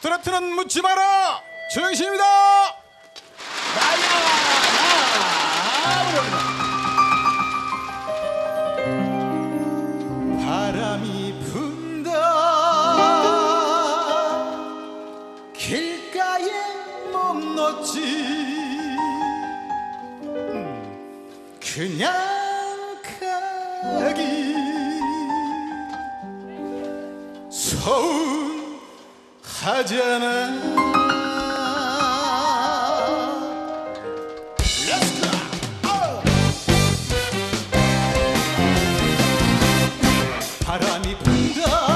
트로트는 묻지 마라! 조영신입니다! 바람이 분다. 길가에 몸 놓지. 음, 그냥 가기. 서운 하잖아. Let's go. 바람이 분다.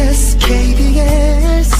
KBS KBS